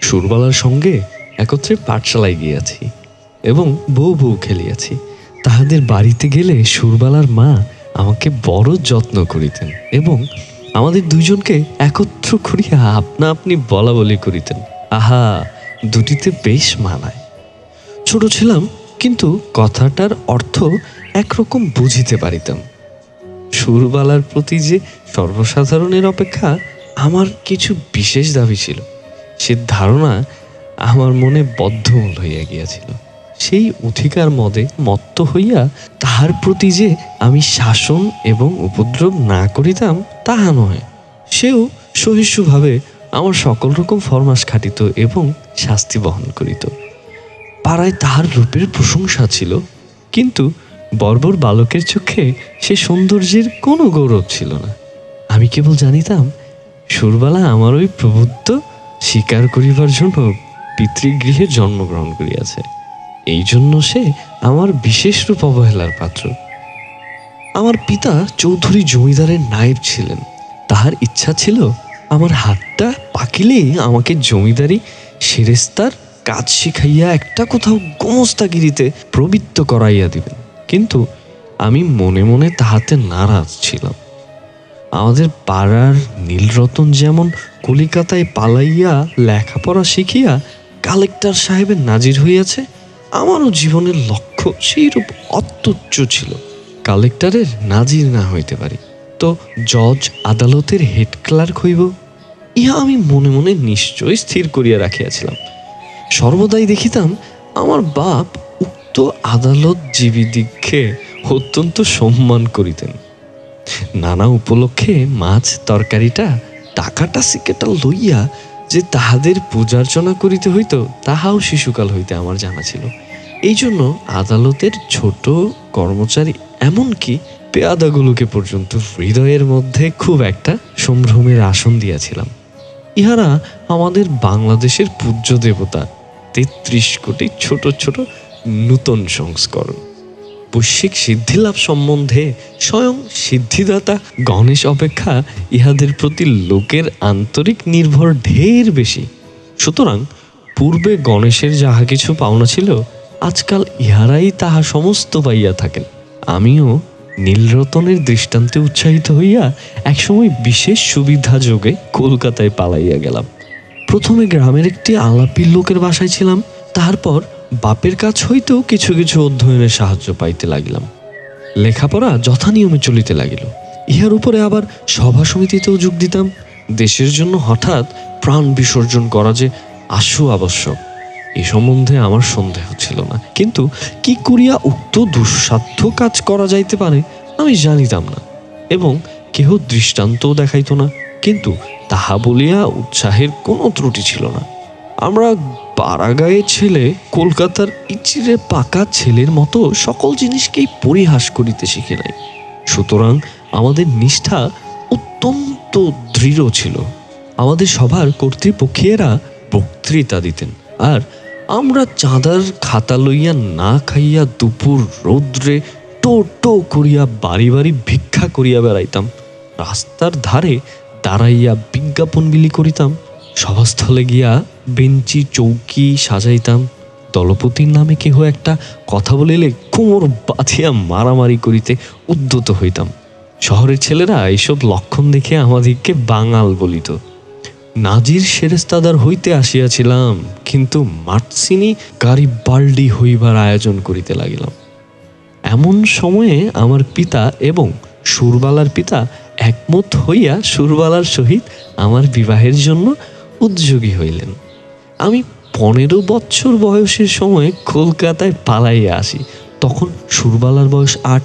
সুরবালার সঙ্গে একত্রে পাঠশালায় গিয়াছি এবং বউ বউ খেলিয়াছি। তাহাদের বাড়িতে গেলে সুরবালার মা আমাকে বড় যত্ন করিতেন এবং আমাদের দুইজনকে একত্র করিয়া আপনা আপনি বলা বলি করিতেন। আহা, দুটিতে বেশ মানায়। ছোট ছিলাম, কিন্তু কথাটার অর্থ একরকম বুঝিতে পারিতাম। সুরবালার প্রতি যে সর্বসাধারণের অপেক্ষা আমার কিছু বিশেষ দাবি ছিল। সে ধারণা আমার মনে বদ্ধমূল হইয়া গিয়াছিল। সেই অধিকার মদে মত্ত হইয়া তাহার প্রতি যে আমি শাসন এবং উপদ্রব না করিতাম, তাহা নয় সেও সহিষ্ণুভাবে আমার সকল রকম ফরমাস খাটিত এবং শাস্তি বহন করিত। পাড়ায় তাহার রূপের প্রশংসা ছিল, কিন্তু বর্বর বালকের চোখে সে সৌন্দর্যের কোনো গৌরব ছিল না। আমি কেবল জানিতাম সুরবালা আমার ওই প্রবুদ্ধ স্বীকার করিবার জন্য পিতৃগৃহে জন্মগ্রহণ করিয়াছে। এই জন্য সে আমার বিশেষ রূপ অবহেলার পাত্র। আমার পিতা চৌধুরী জমিদারের নায়েব ছিলেন। তাহার ইচ্ছা ছিল আমার হাতটা পাকিলেই আমাকে জমিদারি, সেরেস্তার কাজ শিখাইয়া একটা কোথাও গোমস্তাগিরিতে প্রবৃত্ত করাইয়া দিবেন। কিন্তু আমি মনে মনে তাহাতে নারাজ ছিলাম। আমাদের পাড়ার নীলরতন যেমন কলিকাতায় পালাইয়া লেখাপড়া শিখিয়া কালেক্টর সাহেবের নাজির হইয়াছে, আমারও জীবনের লক্ষ্য সেইরূপ অত্যুচ্চ ছিল। কালেক্টরের নাজির না হইতে পারি। তো জজ আদালতের হেড ক্লার্ক হইব, ইহা আমি মনে মনে নিশ্চয় স্থির করিয়া রাখিয়াছিলাম। সর্বদাই দেখিতাম আমার বাপ উক্ত আদালত জীবিদিক্ষে অত্যন্ত সম্মান করিতেন। নানা উপলক্ষে মাছ তরকারিটা টাকাটা সিকেটা লইয়া যে তাহাদের পূজার্চনা করিতে হইত, তাহাও শিশুকাল হইতে আমার জানা ছিল। এই জন্য আদালতের ছোট কর্মচারী এমনকি পেয়াদাগুলোকে পর্যন্ত হৃদয়ের মধ্যে খুব একটা সম্ভ্রমের আসন দিয়াছিলাম। ইহারা আমাদের বাংলাদেশের পূজ্য দেবতা তেত্রিশ কোটি ছোট ছোট নূতন সংস্করণ। বৈশ্বিক সিদ্ধিলাভ সম্বন্ধে স্বয়ং সিদ্ধিদাতা গণেশ অপেক্ষা ইহাদের প্রতি লোকের আন্তরিক নির্ভর ঢের বেশি। সুতরাং পূর্বে গণেশের যাহা কিছু পাওনা ছিল, আজকাল ইহারাই তাহা সমস্ত পাইয়া থাকেন। আমিও নীলরতনের দৃষ্টান্তে উৎসাহিত হইয়া একসময় বিশেষ সুবিধা যোগে কলকাতায় পালাইয়া গেলাম। প্রথমে গ্রামের একটি আলাপি লোকের বাসায় ছিলাম তারপর বাপের কাছ হইতেও কিছু কিছু অধ্যয়নে সাহায্য পাইতে লাগিলাম। লেখাপড়া যথানিয়মে চলিতে লাগিল। ইহার উপরে আবার সভা সমিতিতেও যোগ দিতাম। দেশের জন্য হঠাৎ প্রাণ বিসর্জন করা যে আশু আবশ্যক, এ সম্বন্ধে আমার সন্দেহ ছিল না। কিন্তু কি করিয়া উক্ত দুঃসাধ্য কাজ করা যাইতে পারে, আমি জানিতাম না এবং কেহ দৃষ্টান্তও দেখাইত না। কিন্তু তাহা বলিয়া উৎসাহের কোনো ত্রুটি ছিল না। আমরা পাড়াগাঁয়ের ছেলে কলকাতার ইচিরে পাকা ছেলের মতো সকল জিনিসকেই পরিহাস করিতে শিখে নাই। সুতরাং আমাদের নিষ্ঠা অত্যন্ত দৃঢ় ছিল। আমাদের সভার কর্তৃপক্ষীয়রা বক্তৃতা দিতেন আর আমরা চাঁদার খাতা লইয়া না খাইয়া দুপুর রৌদ্রে টো টো করিয়া বাড়ি বাড়ি ভিক্ষা করিয়া বেড়াইতাম। রাস্তার ধারে দাঁড়াইয়া বিজ্ঞাপন বিলি করিতাম। সভাস্থলে গিয়া বেঞ্চি চৌকি সাজাইতাম। দলপতির নামে কেহ একটা কথা বলিলে কোমর বাঁধিয়া মারামারি করিতে উদ্যত হইতাম। শহরের ছেলেরা এইসব লক্ষণ দেখে আমাদিগকে বাঙাল বলিত। নাজির সেরেস্তাদার হইতে আসিয়াছিলাম, কিন্তু মার্সিনি গারিবাল্ডি হইবার আয়োজন করিতে লাগিলাম। এমন সময়ে আমার পিতা এবং সুরবালার পিতা একমত হইয়া সুরবালার সহিত আমার বিবাহের জন্য উদ্যোগী হইলেন। আমি পনেরো বছর বয়সের সময় কলকাতায় পালাইয়া আসি। তখন সুরবালার বয়স আট।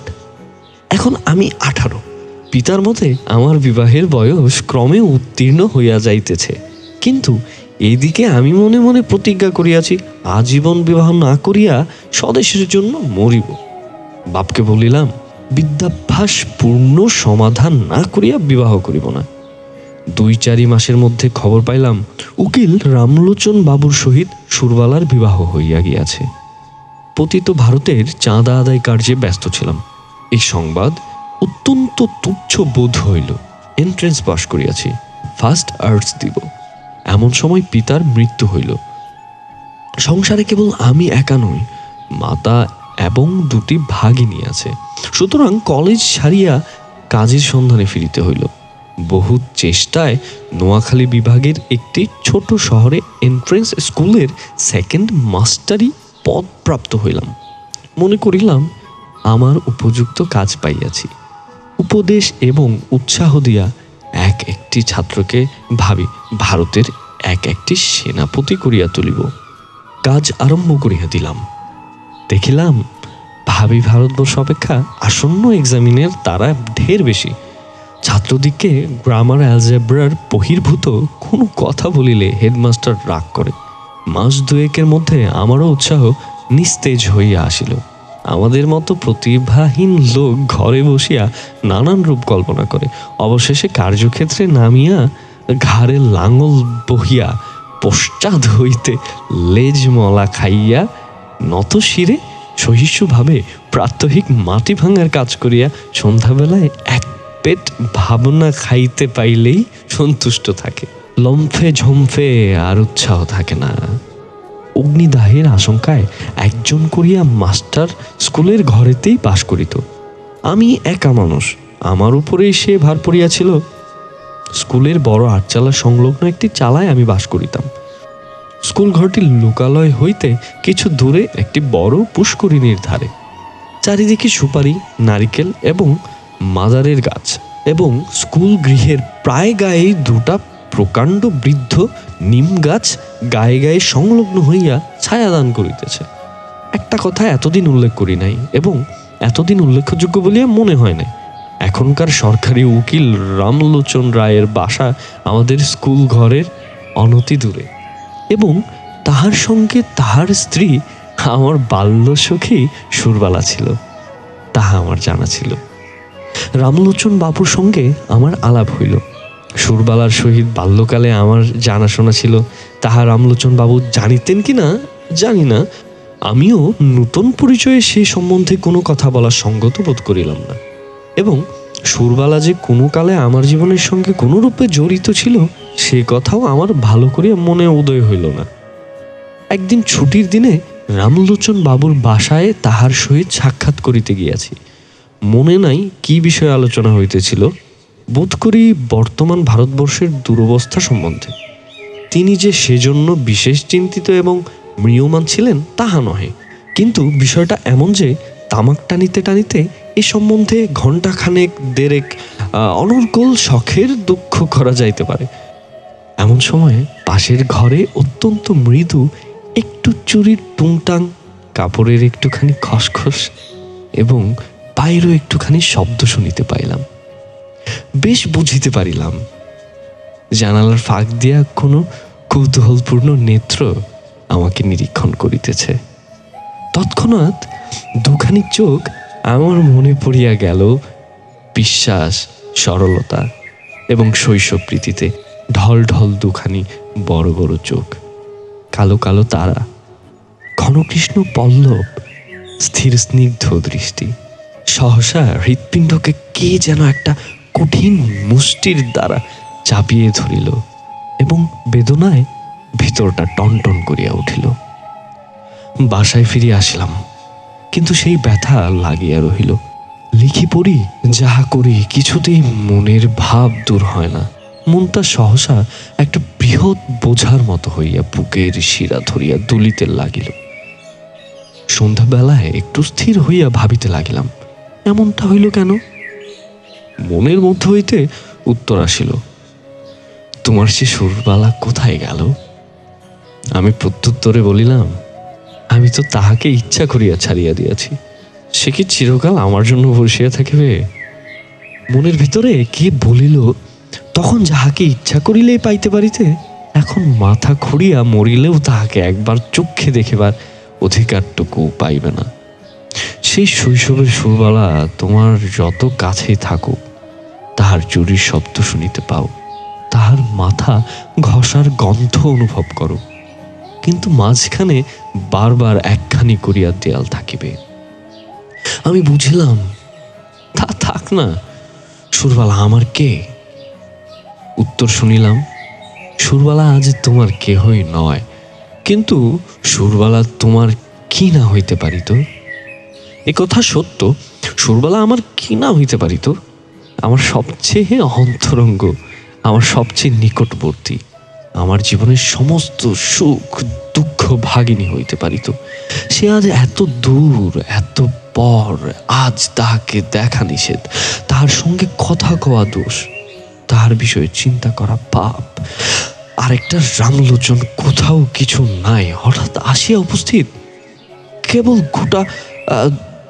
এখন আমি আঠারো। পিতার মতে আমার বিবাহের বয়স ক্রমে উত্তীর্ণ হইয়া যাইতেছে। কিন্তু এইদিকে আমি মনে মনে প্রতিজ্ঞা করিয়াছি, আজীবন বিবাহ না করিয়া স্বদেশের জন্য মরিব। বাপকে বলিলাম, বিদ্যাভ্যাস পূর্ণ সমাধান না করিয়া বিবাহ করিব না। দুই চারি মাসের মধ্যে খবর পাইলাম, উকিল রামলোচন বাবুর সহিত সুরবালার বিবাহ হইয়া গিয়াছে। পতিত ভারতের চাঁদা আদায় কার্যে ব্যস্ত ছিলাম। এই সংবাদ অত্যন্ত তুচ্ছ বোধ হইল। এন্ট্রেন্স পাশ করিয়াছি। ফার্স্ট আর্টস দিব। এমন সময় পিতার মৃত্যু হইল। সংসারে কেবল আমি একা নই, মাতা এবং দুটি ভাগিনী আছে। সুতরাং কলেজ ছাড়িয়া কাজের সন্ধানে ফিরিতে হইল। বহু চেষ্টায় নোয়াখালী বিভাগের একটি ছোট শহরে এন্ট্রেন্স স্কুলের সেকেন্ড মাস্টারি পদ প্রাপ্ত হইলাম। মনে করিলাম, আমার উপযুক্ত কাজ পাইয়াছি। উপদেশ এবং উৎসাহ দিয়া এক একটি ছাত্রকে ভাবি, ভারতের এক একটি সেনাপতি করিয়া তুলিব। কাজ আরম্ভ করিয়া দিলাম। দেখিলাম, ভাবি ভারতবর্ষ অপেক্ষা আসন্ন এক্সামিনের তারা ঢের বেশি। ছাত্রদিগকে গ্রামার অ্যালজেব্রার বহির্ভূত কোনো কথা বলিলে হেডমাস্টার রাগ করে। মাস দুয়েকের মধ্যে আমারও উৎসাহ নিস্তেজ হইয়া আসিল। আমাদের মতো প্রতিভাহীন লোক ঘরে বসিয়া নানান রূপ কল্পনা করে। অবশেষে কার্যক্ষেত্রে নামিয়া ঘাড়ে লাঙল বহিয়া পশ্চাৎ হইতে লেজ মলা খাইয়া নত শিরে সহিষ্ণুভাবে প্রাত্যহিক মাটি ভাঙার কাজ করিয়া সন্ধ্যাবেলায় এক পেট ভাবনা খাইতে পাইলেই সন্তুষ্ট থাকে। লম্ফে ঝম্ফে আর উৎসাহ থাকে না। অগ্নিদাহের আশঙ্কায় একজন করিয়া মাস্টার স্কুলের ঘরেতেই বাস করিত। আমি একা মানুষ, আমার উপরেই সে ভার পড়িয়াছিল। স্কুলের বড় আটচালা সংলগ্ন একটি চালায় আমি বাস করিতাম। স্কুল ঘরটির লোকালয় হইতে কিছু দূরে একটি বড় পুষ্করিণীর ধারে। চারিদিকে সুপারি, নারিকেল এবং মাদারের গাছ এবং স্কুল গৃহের প্রায় গায়ে দুটা প্রকাণ্ড বৃদ্ধ নিম গাছ গায়ে গায়ে সংলগ্ন হইয়া ছায়াদান করিতেছে। একটা কথা এতদিন উল্লেখ করি নাই এবং এতদিন উল্লেখযোগ্য বলিয়া মনে হয় নাই। এখনকার সরকারি উকিল রামলোচন রায়ের বাসা আমাদের স্কুল ঘরের অনতি দূরে এবং তাহার সঙ্গে তাহার স্ত্রী, আমার বাল্য বাল্যসখী সুরবালা ছিল, তাহা আমার জানা ছিল। রামলোচন বাবুর সঙ্গে আমার আলাপ হইল। সুরবালার সহিত বাল্যকালে আমার জানাশোনা ছিল, তাহা রামলোচন বাবু জানিতেন কি না জানি না। আমিও নূতন পরিচয়ে সে সম্বন্ধে কোনো কথা বলার সঙ্গত বোধ করিলাম না। এবং সুরবালা যে কোনো কালে আমার জীবনের সঙ্গে কোনো রূপে জড়িত ছিল, সে কথাও আমার ভালো করিয়া মনে উদয় হইল না। একদিন ছুটির দিনে রামলোচন বাবুর বাসায় তাহার সহিত সাক্ষাৎ করিতে গিয়াছি। মনে নাই কি বিষয়ে আলোচনা হইতেছিল। বোধ করি বর্তমান ভারতবর্ষের দুরবস্থা সম্বন্ধে। তিনি যে সেজন্য বিশেষ চিন্তিত এবং ম্রিয়মান ছিলেন তাহা নহে। কিন্তু বিষয়টা এমন যে তামাক টানিতে টানিতে এ সম্বন্ধে ঘণ্টাখানেক আহ, অনর্গল শখের দুঃখ করা যাইতে পারে। এমন সময়ে পাশের ঘরে অত্যন্ত মৃদু একটু চুরির টুংটাং কাপড়ের একটুখানি খসখস এবং পায়েরও একটুখানি শব্দ শুনিতে পাইলাম। বেশ বুঝিতে পারিলাম। জানালার ফাঁক দিয়া কোনো কৌতূহলপূর্ণ নেত্র আমাকে নিরীক্ষণ করিতেছে। তৎক্ষণাৎ দুখানি চোখ আমার মনে পড়িয়া গেল বিশ্বাস, সরলতা এবং শৈশব প্রীতিতে ঢল ঢল দুখানি বড় বড় চোখ, কালো কালো তারা, ঘনকৃষ্ণ পল্লব, স্থির স্নিগ্ধ দৃষ্টি। সহসা হৃৎপিণ্ডকে কে যেন একটা কঠিন মুষ্টির দ্বারা চাপিয়ে ধরিল এবং বেদনায় ভিতরটা টনটন করিয়া উঠিল। বাসায় ফিরিয়া আসলাম, কিন্তু সেই ব্যথা লাগিয়া রহিল। লিখি পড়ি, যাহা করি কিছুতেই মনের ভাব দূর হয় না। মনটা সহসা একটা বৃহৎ বোঝার মতো হইয়া বুকের শিরা ধরিয়া দুলিতে লাগিল। সন্ধ্যাবেলায় একটু স্থির হইয়া ভাবিতে লাগিলাম এমনটা হইল কেন? মনের মধ্য হইতে উত্তর আসিল, তোমার সে সুরবালা কোথায় গেল? আমি প্রত্যুত্তরে বলিলাম, আমি তো তাহাকে ইচ্ছা করিয়া ছাড়িয়া দিয়াছি, সে কি চিরকাল আমার জন্য বসিয়া থাকিবে? মনের ভিতরে কে বলিল, তখন যাহাকে ইচ্ছা করিলেই পাইতে পারিতে, এখন মাথা খুঁড়িয়া মরিলেও তাহাকে একবার চক্ষে দেখিবার অধিকারটুকু পাইবে না। সেই শৈশবের সুরবালা তোমার যত কাছেই থাকুক, তাহার চুরির শব্দ শুনিতে পাও। তাহার মাথা ঘষার গন্ধ অনুভব করো। কিন্তু মাঝখানে বারবার একখানি করিয়া দেয়াল থাকিবে। আমি বুঝিলাম, তা থাক না, সুরবালা আমার কে? উত্তর শুনিলাম, সুরবালা আজ তোমার কেহই নয়। কিন্তু সুরবালা তোমার কি না হইতে পারিত? কথা সত্য। সুরবালা আমার কি না হইতে পারিত আমার সবচেয়ে অন্তরঙ্গ, আমার সবচেয়ে নিকটবর্তী, আমার জীবনের সমস্ত সুখ, দুঃখ ভাগিনী হইতে পারিত সে আজ এত দূর, এত পর, আজ তাহাকে দেখা নিষেধ। তাহার সঙ্গে কথা কওয়া দোষ, তাহার বিষয়ে চিন্তা করা পাপ। আরেকটা রামলোচন কোথাও কিছু নাই, হঠাৎ আসিয়া উপস্থিত। কেবল গোটা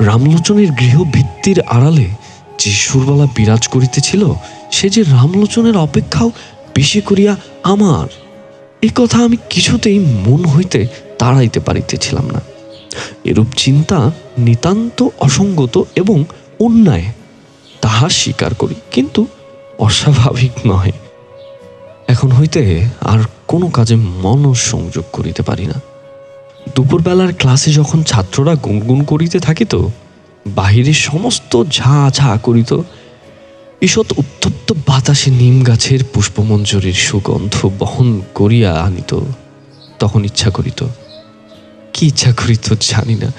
রামলোচনের গৃহ ভিত্তির আড়ালে যে সুরবালা বিরাজ করিতেছিল, সে যে রামলোচনের অপেক্ষাও বেশি করিয়া আমার। এ কথা আমি কিছুতেই মন হইতে তাড়াইতে পারিতেছিলাম না। এরূপ চিন্তা নিতান্ত অসঙ্গত এবং অন্যায়, তাহা স্বীকার করি, কিন্তু অস্বাভাবিক নহে এখন হইতে আর কোনো কাজে মন সংযোগ করিতে পারি না। দুপুরবেলার ক্লাসে যখন ছাত্ররা গুনগুন করিতে থাকিত বাহিরে সমস্ত ঝা ঝা করিত, ঈষৎ উত্তপ্ত বাতাসে নিম গাছের পুষ্পমঞ্জরির সুগন্ধ বহন করিয়া আনিত। তখন ইচ্ছা করিত, কি ইচ্ছা করিত জানি না।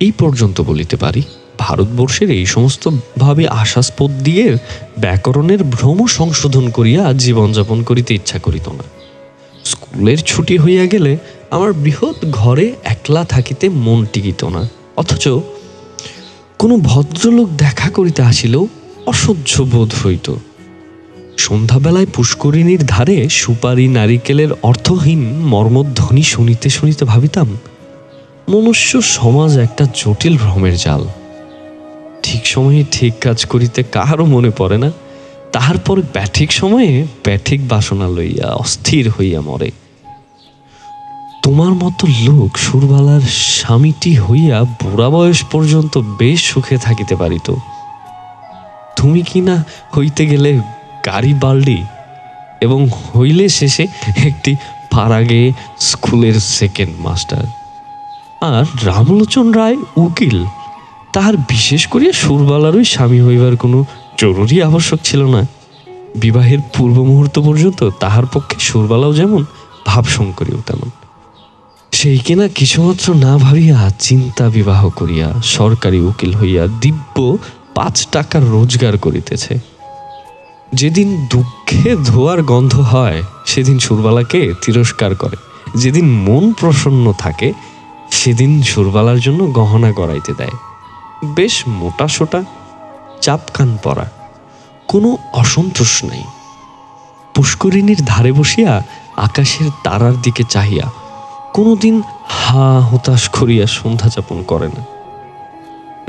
এই পর্যন্ত বলিতে পারি, ভারতবর্ষের এই সমস্ত ভাবে আশাস্পদ দিয়ে ব্যাকরণের ভ্রম সংশোধন করিয়া জীবনযাপন করিতে ইচ্ছা করিত না। স্কুলের ছুটি হইয়া গেলে আমার বৃহৎ ঘরে একলা থাকিতে মন টিকিত না। অথচ কোনো ভদ্রলোক দেখা করিতে আসিলেও অসহ্য বোধ হইত। সন্ধ্যাবেলায় পুষ্করিণীর ধারে সুপারি নারিকেলের অর্থহীন মর্মধ্বনি শুনিতে শুনিতে ভাবিতাম, মনুষ্য সমাজ একটা জটিল ভ্রমের জাল। ঠিক সময়ে ঠিক কাজ করিতে কাহারও মনে পড়ে না, তাহার পর ব্যাঠিক সময়ে ব্যাঠিক বাসনা লইয়া অস্থির হইয়া মরে। তোমার মতো লোক সুরবালার স্বামীটি হইয়া বুড়া বয়স পর্যন্ত বেশ সুখে থাকিতে পারিত। তুমি কি না হইতে গেলে গাড়ি বাল্ডি এবং হইলে শেষে একটি পাড়াগে স্কুলের সেকেন্ড মাস্টার আর রামলোচন রায় উকিল, তাহার বিশেষ করিয়া সুরবালারই স্বামী হইবার কোনো জরুরি আবশ্যক ছিল না। বিবাহের পূর্ব মুহূর্ত পর্যন্ত তাহার পক্ষে সুরবালাও যেমন ভাবশঙ্করীও তেমন। সেই কিনা কিছুমাত্র না ভাবিয়া চিন্তা বিবাহ করিয়া সরকারি উকিল হইয়া দিব্য পাঁচ টাকার রোজগার করিতেছে। যেদিন দুঃখে ধোয়ার গন্ধ হয়, সেদিন সুরবালাকে তিরস্কার করে। যেদিন মন প্রসন্ন থাকে, সেদিন সুরবালার জন্য গহনা গড়াইতে দেয়। বেশ মোটা সোটা, চাপকান পরা, কোনো অসন্তোষ নাই। পুষ্করিণীর ধারে বসিয়া আকাশের তারার দিকে চাহিয়া কোনোদিন হা হতাশ করিয়া সন্ধ্যা যাপন করে না।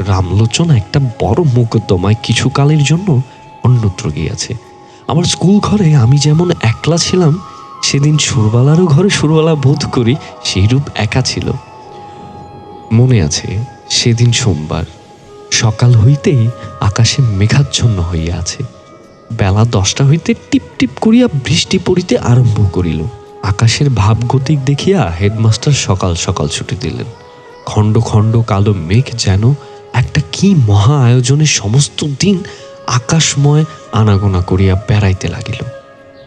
রামলোচন একটা বড় মোকদ্দমায় কিছু কালের জন্য অন্যত্র গিয়াছে। আমার স্কুল ঘরে আমি যেমন একলা ছিলাম, সেদিন সুরবালারও ঘরে সুরবালা বোধ করি সেইরূপ একা ছিল। মনে আছে, সেদিন সোমবার, সকাল হইতেই আকাশে মেঘাচ্ছন্ন হইয়া আছে। বেলা দশটা হইতে টিপ টিপ করিয়া বৃষ্টি পড়িতে আরম্ভ করিল। আকাশের ভাবগতিক দেখিয়া হেডমাস্টার সকাল সকাল ছুটি দিলেন। খণ্ড খণ্ড কালো মেঘ যেন একটা কি মহা আয়োজনে সমস্ত দিন আকাশময় আনাগোনা করিয়া বেড়াইতে লাগিল।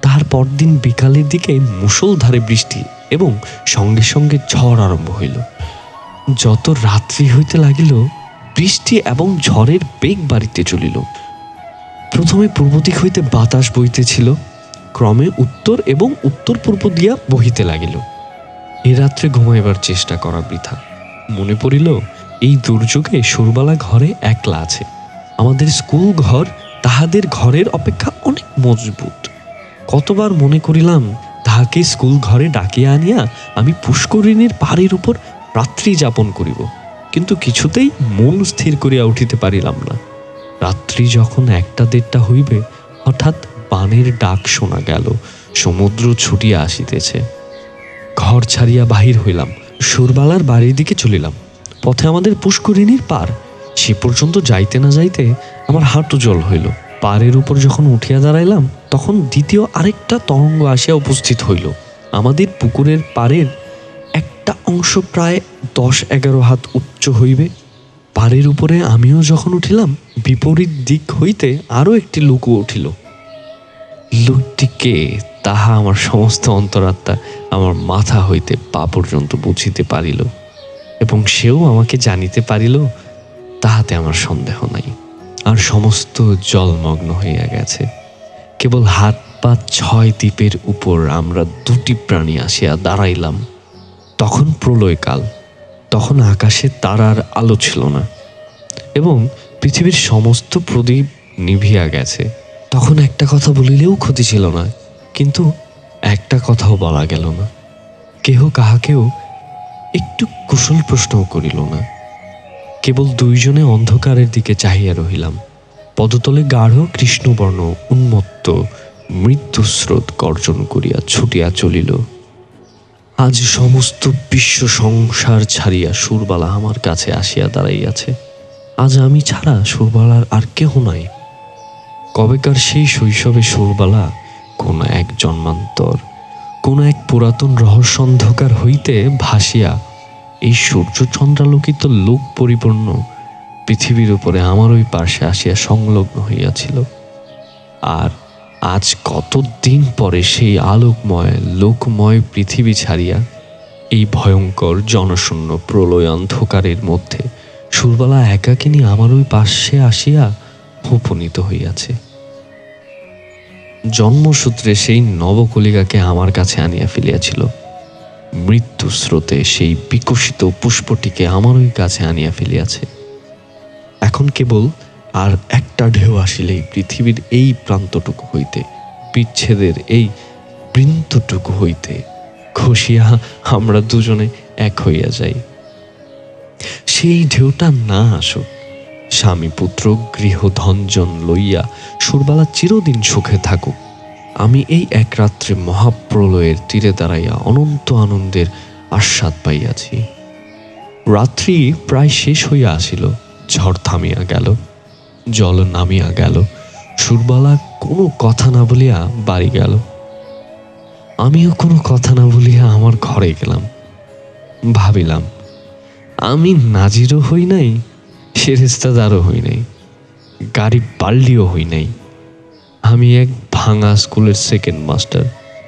তার পরদিন বিকালের দিকে মুষলধারে বৃষ্টি এবং সঙ্গে সঙ্গে ঝড় আরম্ভ হইল। যত রাত্রি হইতে লাগিল, বৃষ্টি এবং ঝড়ের বেগ বাড়িতে চলিল। প্রথমে পূর্ব দিক হইতে বাতাস বইতেছিল ক্রমে উত্তর এবং উত্তর পূর্ব দিয়া বহিতে লাগিল। এ রাত্রে ঘুমাইবার চেষ্টা করা বৃথা। মনে পড়িল, এই দুর্যোগে সুরবালা ঘরে একলা আছে। আমাদের স্কুল ঘর তাহাদের ঘরের অপেক্ষা অনেক মজবুত। কতবার মনে করিলাম, তাহাকে স্কুল ঘরে ডাকিয়া আনিয়া আমি পুষ্করিণীর পাহাড়ের উপর রাত্রি যাপন করিব। কিন্তু কিছুতেই মন স্থির করিয়া উঠিতে পারিলাম না। রাত্রি যখন একটা দেড়টা হইবে, হঠাৎ বানের ডাক শোনা গেল। সমুদ্র ছুটিয়া আসিতেছে। ঘর ছাড়িয়া বাহির হইলাম। সুরবালার বাড়ির দিকে চলিলাম। পথে আমাদের পুষ্করিণীর পার। সে পর্যন্ত যাইতে না যাইতে আমার হাঁটু জল হইল। পাড়ের উপর যখন উঠিয়া দাঁড়াইলাম, তখন দ্বিতীয় আরেকটা তরঙ্গ আসিয়া উপস্থিত হইল। আমাদের পুকুরের পাড়ের একটা অংশ প্রায় দশ এগারো হাত উচ্চ হইবে। পাড়ের উপরে আমিও যখন উঠিলাম, বিপরীত দিক হইতে আরও একটি লুকু উঠিল। লোকটি কে তাহা আমার সমস্ত অন্তরাত্মা আমার মাথা হইতে পা পর্যন্ত বুঝিতে পারিল এবং সেও আমাকে জানিতে পারিল, তাহাতে আমার সন্দেহ নাই। আর সমস্ত জলমগ্ন হইয়া গেছে। কেবল হাত পা ছয় দ্বীপের উপর আমরা দুটি প্রাণী আসিয়া দাঁড়াইলাম। তখন প্রলয়কাল, তখন আকাশে তারার আলো ছিল না। এবং পৃথিবীর সমস্ত প্রদীপ নিভিয়া গেছে। তখন একটা কথা বলিলেও ক্ষতি ছিল না, কিন্তু একটা কথাও বলা গেল না। কেহ কাহাকেও একটু কুশল প্রশ্নও করিল না। কেবল দুইজনে অন্ধকারের দিকে চাহিয়া রহিলাম। পদতলে গাঢ় কৃষ্ণবর্ণ উন্মত্ত মৃত্যুস্রোত গর্জন করিয়া ছুটিয়া চলিল। আজ সমস্ত বিশ্ব সংসার ছাড়িয়া সুরবালা আমার কাছে আসিয়া দাঁড়াইয়াছে। আজ আমি ছাড়া সুরবালার আর কেহ নাই। কবেকার সেই শৈশবে সুরবালা কোন এক জন্মান্তর, কোন এক পুরাতন রহস্য অন্ধকার হইতে ভাসিয়া এই সূর্য চন্দ্রালোকিত লোক পরিপূর্ণ পৃথিবীর উপরে আমার ওই পার্শ্বে আসিয়া সংলগ্ন হইয়াছিল। আর আজ কত দিন পরে সেই আলোকময়, লোকময় পৃথিবী ছাড়িয়া এই ভয়ঙ্কর জনশূন্য প্রলয় অন্ধকারের মধ্যে সুরবালা একাকিনী আমার ওই পার্শ্বে আসিয়া উপনীত হইয়াছে। জন্মসূত্রে সেই নবকলিকাকে আমার কাছে আনিয়া ফেলিয়াছিল। মৃত্যু স্রোতে সেই বিকশিত পুষ্পটিকে আমারই কাছে আনিয়া ফেলিয়াছে। এখন কেবল আর একটা ঢেউ আসিলেই পৃথিবীর এই প্রান্তটুকু হইতে, বিচ্ছেদের এই বৃন্তটুকু হইতে খসিয়া আমরা দুজনে এক হইয়া যাই। সেই ঢেউটা না আসুক স্বামী পুত্র গৃহ ধনজন লইয়া সুরবালা চিরদিন সুখে থাকুক। আমি এই এক রাত্রে মহাপ্রলয়ের তীরে দাঁড়াইয়া অনন্ত আনন্দের আস্বাদ পাইয়াছি। রাত্রি প্রায় শেষ হইয়া আসিল, ঝড় থামিয়া গেল, জল নামিয়া গেল, সুরবালা কোনো কথা না বলিয়া বাড়ি গেল। আমিও কোনো কথা না বলিয়া আমার ঘরে গেলাম। ভাবিলাম, আমি নাজিরও হই নাই সেরেস্তাদারও হই নাই, গাড়ি পাল্লিও হই নাই। আমি এক ভাঙা স্কুলের সেকেন্ড মাস্টার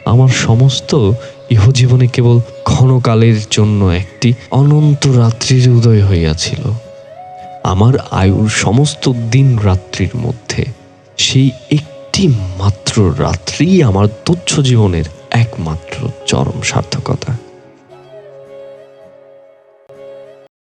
আমার সমস্ত ইহজীবনে কেবল ক্ষণকালের জন্য একটি অনন্ত রাত্রির উদয় হইয়াছিল। আমার আয়ুর সমস্ত দিন রাত্রির মধ্যে, সেই একটি মাত্র রাত্রি আমার তুচ্ছ জীবনের একমাত্র চরম সার্থকতা।